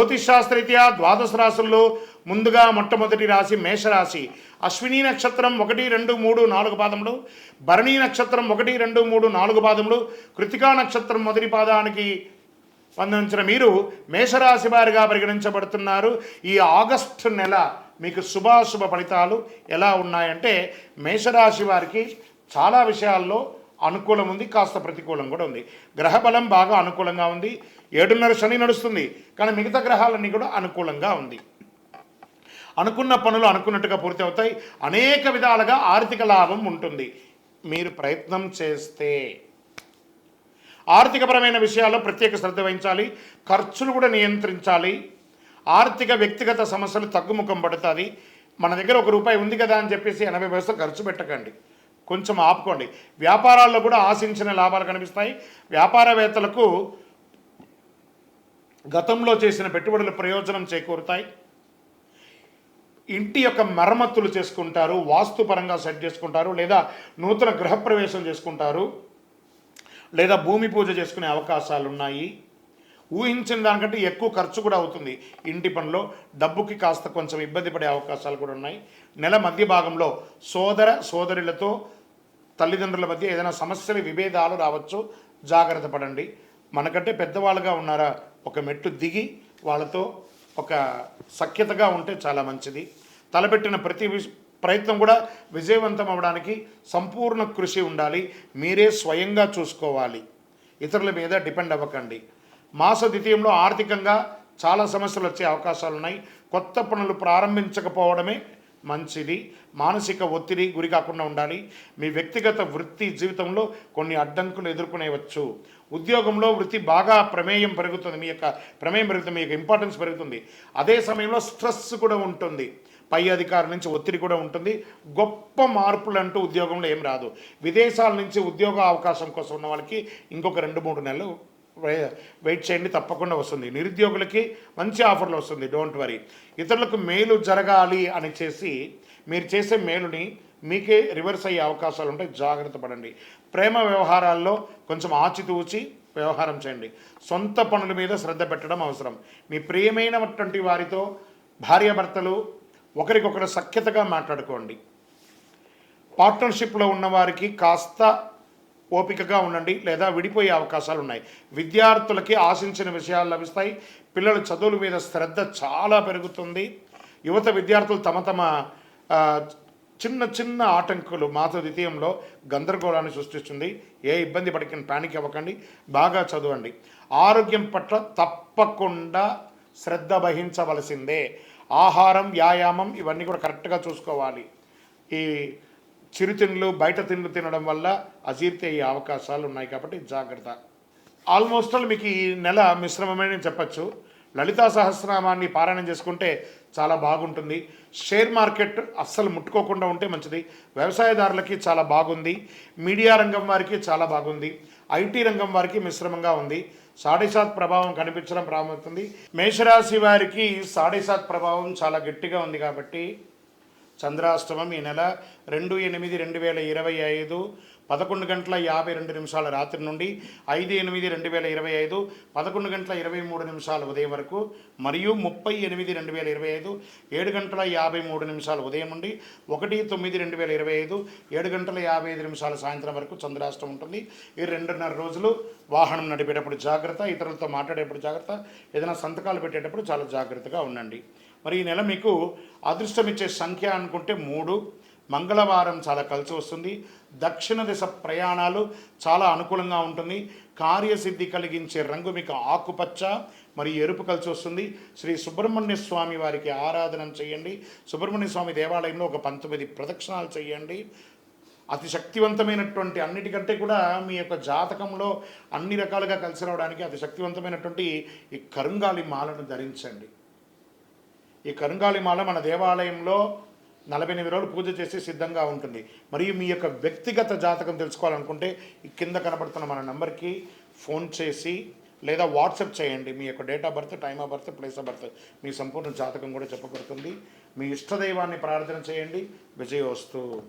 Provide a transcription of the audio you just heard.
జ్యోతిష్ శాస్త్రరీత్యా ద్వాదశ రాశుల్లో ముందుగా మొట్టమొదటి రాశి మేషరాశి. అశ్విని నక్షత్రం ఒకటి రెండు మూడు నాలుగు పాదములు. భరణి నక్షత్రం ఒకటి రెండు మూడు నాలుగు పాదములు. కృతికా నక్షత్రం మొదటి పాదానికి స్పందించిన మీరు మేషరాశి వారిగా పరిగణించబడుతున్నారు. ఈ ఆగస్టు నెల మీకు శుభాశుభ ఫలితాలు ఎలా ఉన్నాయంటే మేషరాశి వారికి చాలా విషయాల్లో అనుకూలం ఉంది కాస్త ప్రతికూలం కూడా ఉంది. గ్రహబలం బాగా అనుకూలంగా ఉంది. ఏడున్నర శని నడుస్తుంది కానీ మిగతా గ్రహాలన్నీ కూడా అనుకూలంగా ఉంది. అనుకున్న పనులు అనుకున్నట్టుగా పూర్తి అవుతాయి. అనేక విధాలుగా ఆర్థిక లాభం ఉంటుంది. మీరు ప్రయత్నం చేస్తే ఆర్థికపరమైన విషయాల్లో ప్రత్యేక శ్రద్ధ వహించాలి. ఖర్చులు కూడా నియంత్రించాలి. ఆర్థిక వ్యక్తిగత సమస్యలు తగ్గుముఖం పడుతుంది. మన దగ్గర ఒక రూపాయి ఉంది కదా అని చెప్పేసి ఎనభై పైసలు ఖర్చు పెట్టకండి. కొంచెం ఆపుకోండి. వ్యాపారాల్లో కూడా ఆశించిన లాభాలు కనిపిస్తాయి. వ్యాపారవేత్తలకు గతంలో చేసిన పెట్టుబడులు ప్రయోజనం చేకూరుతాయి. ఇంటి యొక్క మరమ్మతులు చేసుకుంటారు వాస్తుపరంగా సెట్ చేసుకుంటారు లేదా నూతన గృహప్రవేశం చేసుకుంటారు లేదా భూమి పూజ చేసుకునే అవకాశాలు ఉన్నాయి ఊహించిన దానికంటే ఎక్కువ ఖర్చు కూడా అవుతుంది ఇంటి పనిలో. డబ్బుకి కాస్త కొంచెం ఇబ్బంది పడే అవకాశాలు కూడా ఉన్నాయి. నెల మధ్య భాగంలో సోదర సోదరులతో తల్లిదండ్రుల మధ్య ఏదైనా సమస్యలు విభేదాలు రావచ్చు జాగ్రత్త పడండి. మనకంటే పెద్దవాళ్ళుగా ఉన్నారా? ఒక మెట్టు దిగి వాళ్ళతో ఒక సఖ్యతగా ఉంటే చాలా మంచిది. తలపెట్టిన ప్రతి ప్రయత్నం కూడా విజయవంతం అవ్వడానికి సంపూర్ణ కృషి ఉండాలి. మీరే స్వయంగా చూసుకోవాలి. ఇతరుల మీద డిపెండ్ అవ్వకండి. మాస ద్వితీయంలో ఆర్థికంగా చాలా సమస్యలు వచ్చే అవకాశాలు ఉన్నాయి కొత్త పనులు ప్రారంభించకపోవడమే మంచిది మానసిక ఒత్తిడి గురి కాకుండా ఉండాలి. మీ వ్యక్తిగత వృత్తి జీవితంలో కొన్ని అడ్డంకులు ఎదుర్కొనేవచ్చు ఉద్యోగంలో వృత్తి బాగా ప్రమేయం పెరుగుతుంది మీ యొక్క ప్రమేయం పెరుగుతుంది మీ యొక్క ఇంపార్టెన్స్ పెరుగుతుంది. అదే సమయంలో స్ట్రెస్ కూడా ఉంటుంది. పై అధికారి నుంచి ఒత్తిడి కూడా ఉంటుంది. గొప్ప మార్పులు అంటూ ఉద్యోగంలో ఏం రాదు. విదేశాల నుంచి ఉద్యోగ అవకాశం కోసం ఉన్న వాళ్ళకి ఇంకొక రెండు మూడు నెలలు వెయిట్ చేయండి తప్పకుండా వస్తుంది. నిరుద్యోగులకి మంచి ఆఫర్లు వస్తుంది డోంట్ వరీ ఇతరులకు మేలు జరగాలి అని చేసి మీరు చేసే మేలుని మీకే రివర్స్ అయ్యే అవకాశాలు ఉంటాయి. జాగ్రత్త పడండి. ప్రేమ వ్యవహారాల్లో కొంచెం ఆచితూచి వ్యవహారం చేయండి. సొంత పనుల మీద శ్రద్ధ పెట్టడం అవసరం. మీ ప్రియమైనటువంటి వారితో భార్యాభర్తలు ఒకరికొకరు సఖ్యతగా మాట్లాడుకోండి. పార్ట్నర్షిప్లో ఉన్నవారికి కాస్త ఓపికగా ఉండండి లేదా విడిపోయే అవకాశాలు ఉన్నాయి విద్యార్థులకి ఆశించిన విషయాలు లభిస్తాయి. పిల్లల చదువుల మీద శ్రద్ధ చాలా పెరుగుతుంది. యువత విద్యార్థులు తమ తమ చిన్న చిన్న ఆటంకులు మాత ద్వితీయంలో గందరగోళాన్ని సృష్టిస్తుంది. ఏ ఇబ్బంది పడికిన ప్యానిక్ అవ్వకండి బాగా చదవండి. ఆరోగ్యం పట్ల తప్పకుండా శ్రద్ధ వహించవలసిందే. ఆహారం వ్యాయామం ఇవన్నీ కూడా కరెక్ట్గా చూసుకోవాలి. ఈ చిరుతిండ్లు బయట తిండ్లు తినడం వల్ల అజీర్తి అయ్యే అవకాశాలు ఉన్నాయి కాబట్టి జాగ్రత్త. ఆల్మోస్ట్ ఆల్ మీకు ఈ నెల మిశ్రమమైన చెప్పచ్చు. లలితా సహస్రనామాన్ని పారాయణం చేసుకుంటే చాలా బాగుంటుంది. షేర్ మార్కెట్ అస్సలు ముట్టుకోకుండా ఉంటే మంచిది. వ్యవసాయదారులకి చాలా బాగుంది. మీడియా రంగం వారికి చాలా బాగుంది. ఐటీ రంగం వారికి మిశ్రమంగా ఉంది. సాడేసాత్ ప్రభావం కనిపించడం ప్రారంభమవుతుంది. మేషరాశి వారికి సాడేసాత్ ప్రభావం చాలా గట్టిగా ఉంది కాబట్టి చంద్రాష్టమం ఈ నెల రెండు ఎనిమిది రెండు వేల ఇరవై ఐదు పదకొండు గంటల యాభై రెండు నిమిషాల రాత్రి నుండి ఐదు ఎనిమిది రెండు వేల ఇరవై ఐదు పదకొండు గంటల ఇరవై మూడు నిమిషాల ఉదయం వరకు మరియు ముప్పై ఎనిమిది రెండు వేల ఇరవై ఐదు ఏడు గంటల యాభై మూడు నిమిషాల ఉదయం నుండి ఒకటి తొమ్మిది రెండు వేల ఇరవై ఐదు ఏడు గంటల యాభై ఐదు నిమిషాల సాయంత్రం వరకు చంద్రాష్టం ఉంటుంది. ఈ రెండున్నర రోజులు వాహనం నడిపేటప్పుడు జాగ్రత్త ఇతరులతో మాట్లాడేటప్పుడు జాగ్రత్త ఏదైనా సంతకాలు పెట్టేటప్పుడు చాలా జాగ్రత్తగా ఉండండి. మరి ఈ నెల మీకు అదృష్టం ఇచ్చే సంఖ్య అనుకుంటే మూడు. మంగళవారం చాలా కలిసి వస్తుంది. దక్షిణ దిశ ప్రయాణాలు చాలా అనుకూలంగా ఉంటుంది. కార్యసిద్ధి కలిగించే రంగు మీకు ఆకుపచ్చ మరియు ఎరుపు కలిసి వస్తుంది. శ్రీ సుబ్రహ్మణ్య స్వామి వారికి ఆరాధన చేయండి. సుబ్రహ్మణ్య స్వామి దేవాలయంలో ఒక పంతొమ్మిది ప్రదక్షిణాలు చేయండి. అతి శక్తివంతమైనటువంటి అన్నిటికంటే కూడా మీ యొక్క జాతకంలో అన్ని రకాలుగా కలిసి రావడానికి అతి శక్తివంతమైనటువంటి ఈ కరుంగాలి మాలను ధరించండి. ఈ కరుంగాలి మాల మన దేవాలయంలో నలభై ఎనిమిది రోజులు పూజ చేసి సిద్ధంగా ఉంటుంది. మరియు మీ యొక్క వ్యక్తిగత జాతకం తెలుసుకోవాలనుకుంటే ఈ కింద కనబడుతున్న మన నెంబర్కి ఫోన్ చేసి లేదా వాట్సాప్ చేయండి. మీ యొక్క date of birth time of birth place of birth మీ సంపూర్ణ జాతకం కూడా చెప్పబడుతుంది. మీ ఇష్టదైవాన్ని ప్రార్థన చేయండి. విజయోస్తు.